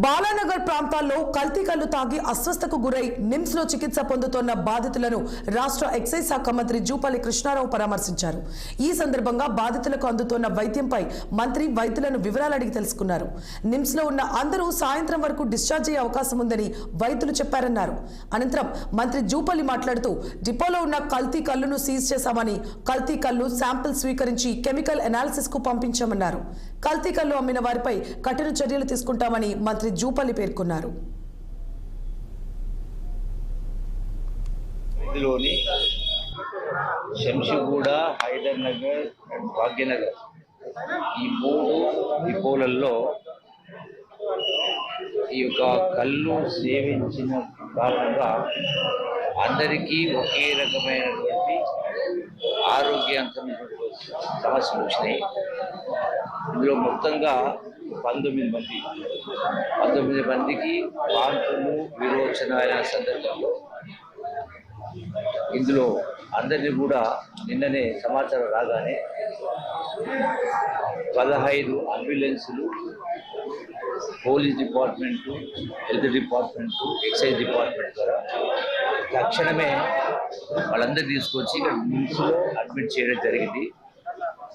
బాలానగర్ ప్రాంతాల్లో కల్తీ కల్లు తాగి అస్వస్థకు గురై నిమ్స్లో చికిత్స పొందుతున్న బాధితులను రాష్ట్ర ఎక్సైజ్ శాఖ మంత్రి జూపల్లి కృష్ణారావు పరామర్శించారు. ఈ సందర్భంగా బాధితులకు అందుతున్న వైద్యంపై మంత్రి వైద్యులను వివరాలు అడిగి తెలుసుకున్నారు. నిమ్స్లో ఉన్న అందరూ సాయంత్రం వరకు డిశ్చార్జ్ అయ్యే అవకాశం ఉందని వైద్యులు చెప్పారన్నారు. అనంతరం మంత్రి జూపల్లి మాట్లాడుతూ డిపోలో ఉన్న కల్తీ కళ్ళును సీజ్ చేశామని కల్తీ కళ్ళు శాంపిల్ స్వీకరించి కెమికల్ అనాలిసిస్కు పంపించామన్నారు. కల్తీ కళ్ళు అమ్మిన వారిపై కఠిన చర్యలు తీసుకుంటామని మంత్రి జూపల్లి పేర్కొన్నారు. శంషిగూడ హైదర్ నగర్ అండ్ భాగ్యనగర్ ఈ మూడు డిపోలలో ఈ యొక్క కళ్ళు సేవించిన కారణంగా అందరికీ ఒకే రకమైనటువంటి ఆరోగ్యవంతమైనటువంటి సమస్యలు వచ్చినాయి. ఇందులో మొత్తంగా పంతొమ్మిది మంది. పంతొమ్మిది మందికి వాంతులు విరోచన అయిన సందర్భంలో. ఇందులో అందరినీ కూడా నిన్ననే సమాచారం రాగానే పదహైదు అంబులెన్సులు police department health department excise department ద్వారా తక్షణమే వాళ్ళందరూ తీసుకొచ్చి ఇక్కడ నిమ్స్లో అడ్మిట్ చేయడం జరిగింది.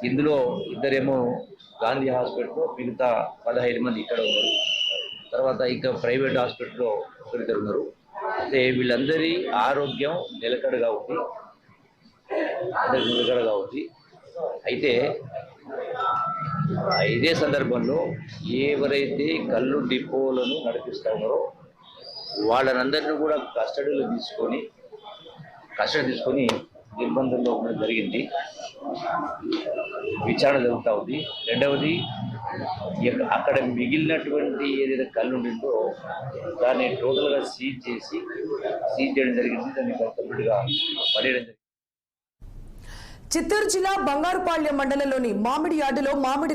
ఇందులో ఇద్దరేమో గాంధీ హాస్పిటల్లో మిగతా పదహైదు మంది ఇక్కడ ఉన్నారు. తర్వాత ఇక్కడ ప్రైవేట్ హాస్పిటల్లో ఒకరిద్దరు ఉన్నారు. అయితే వీళ్ళందరి ఆరోగ్యం నిలకడగా ఉంది. నిలకడగా ఉంది. అయితే ఇదే సందర్భంలో ఎవరైతే కళ్ళు డిపోలను నడిపిస్తా ఉన్నారో వాళ్ళనందరినీ కూడా కస్టడీలో తీసుకొని కస్టడీ తీసుకొని నిర్బంధంలో ఉండడం జరిగింది. విచారణ జరుగుతూ ఉంది. రెండవది అక్కడ మిగిలినటువంటి ఏదైతే కళ్ళు ఉండిందో దాన్ని టోటల్గా సీజ్ చేసి సీజ్ చేయడం జరిగింది. దాన్ని కంప్లీట్గా పడేయడం జరిగింది. చిత్తూరు జిల్లా బంగారుపాళ్యం మండలంలోని మామిడి యార్డులో మామిడి